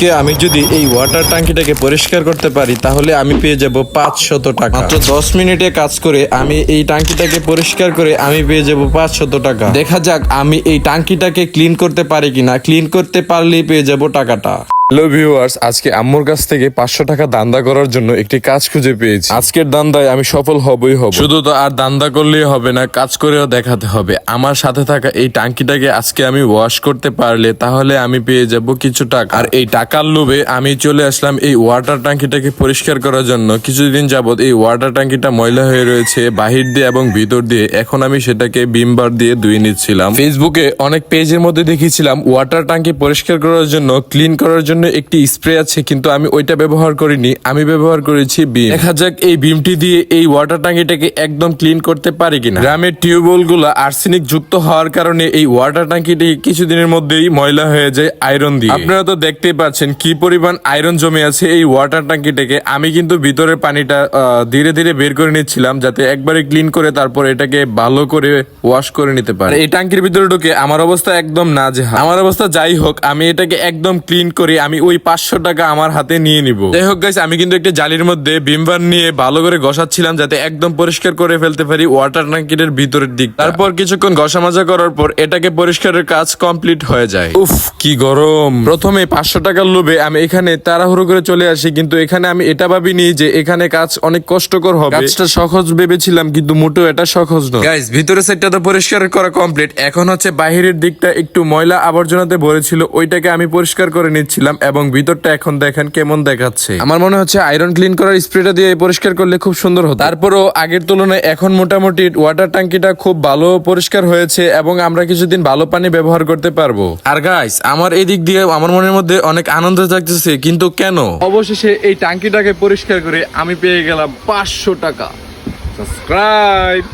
আজকে আমি যদি এই ওয়াটার ট্যাঙ্কিটাকে পরিষ্কার করতে পারি তাহলে আমি পেয়ে যাব পাঁচশত টাকা। মাত্র দশ মিনিটে কাজ করে আমি এই ট্যাঙ্কিটাকে পরিষ্কার করে আমি পেয়ে যাব পাঁচশত টাকা। দেখা যাক আমি এই ট্যাঙ্কিটাকে ক্লিন করতে পারি কিনা। ক্লিন করতে পারলেই পেয়ে যাব টাকাটা। হ্যালো ভিউয়ার্স, আজকে আম্মুর কাছ থেকে পাঁচশো টাকা দান্দা করার জন্য একটি কাজ খুঁজে পেয়েছি। আজকের দান্দায় আমি সফল হবই হব। শুধু তো আর দান্দা করলেই হবে না, কাজ করেও দেখাতে হবে। আমার সাথে থাকা এই টাঙ্কিটাকে আজকে আমি ওয়াশ করতে পারলে তাহলে আমি পেয়ে যাব কিছু টাকা। আর এই টাকার লোভে আমি চলে আসলাম এই ওয়াটার ট্যাঙ্কিটাকে পরিষ্কার করার জন্য। কিছুদিন যাবত এই ওয়াটার ট্যাঙ্কিটা ময়লা হয়ে রয়েছে বাহির দিয়ে এবং ভিতর দিয়ে। এখন আমি সেটাকে বিমবার দিয়ে ধুয়ে নিচ্ছিলাম। ফেসবুকে অনেক পেজের মধ্যে দেখেছিলাম ওয়াটার ট্যাঙ্কি পরিষ্কার করার জন্য ক্লিন করার জন্য একটি স্প্রে আছে, কিন্তু আমি ওইটা ব্যবহার করিনি। আমি ব্যবহার করেছি বিম দেখা যাক এই বিমটি দিয়ে এই ওয়াটার ট্যাঙ্কিটাকে একদম ক্লিন করতে পারি কিনা। গ্রামের টিউবওয়েলগুলো আর্সেনিক যুক্ত হওয়ার কারণে এই ওয়াটার ট্যাঙ্কিটি কিছুদিনের মধ্যেই ময়লা হয়ে যায় আয়রন দিয়ে। আপনারা তো দেখতেই পাচ্ছেন কি পরিমাণ আয়রন জমে আছে এই ওয়াটার ট্যাঙ্কিটাকে। আমি কিন্তু ভিতরের পানিটা ধীরে ধীরে বের করে নিচ্ছিলাম যাতে একবারে ক্লিন করে তারপর এটাকে ভালো করে ওয়াশ করে নিতে পারে। এই ট্যাঙ্কির ভিতরে ঢুকে আমার অবস্থা একদম না যে আমার অবস্থা যাই হোক, আমি এটাকে একদম ক্লিন করে আমি ওই পাঁচশো টাকা আমার হাতে নিয়ে নিব। যাই হোক গাইস আমি কিন্তু একটা জালির মধ্যে বিমবার নিয়ে ভালো করে ঘষাচ্ছিলাম যাতে একদম পরিষ্কার করে ফেলতে পারি ওয়াটার ট্যাঙ্কির ভিতরের দিক তারপর কিছুক্ষণ ঘষা মাজা করার পর এটাকে পরিষ্কারের কাজ কমপ্লিট হয়ে যায়। উফ কি গরম। প্রথমে পাঁচশো টাকার লোভে আমি এখানে তাড়াহুড়ো করে চলে আসি কিন্তু এখানে আমি এটা ভাবিনি যে এখানে কাজ অনেক কষ্টকর হবে। কাজটা সহজ ভেবেছিলাম কিন্তু মোটেও এটা সহজ নয়। গাইস ভিতরে সাইডটা তো পরিষ্কার করা কমপ্লিট এখন হচ্ছে বাহিরের দিকটা একটু ময়লা আবর্জনাতে ভরেছিল ওইটাকে আমি পরিষ্কার করে নিচ্ছিলাম। এবং ভিতরটা এখন দেখেন কেমন দেখাচ্ছে। আমার মনে হচ্ছে আয়রন ক্লিন করার স্প্রেটা দিয়ে পরিষ্কার করলে খুব সুন্দর হতো। তারপরও আগের তুলনায় এখন মোটামুটি ওয়াটার ট্যাঙ্কিটা খুব ভালো পরিষ্কার হয়েছে এবং আমরা কিছুদিন ভালো পানি ব্যবহার করতে পারব। আর গাইস আমার এই দিক দিয়ে আমার মনের মধ্যে অনেক আনন্দ থাকতেছে কিন্তু কেন? অবশেষে এই ট্যাঙ্কিটাকে পরিষ্কার করে আমি পেয়ে গেলাম পাঁচশো টাকা। সাবস্ক্রাইব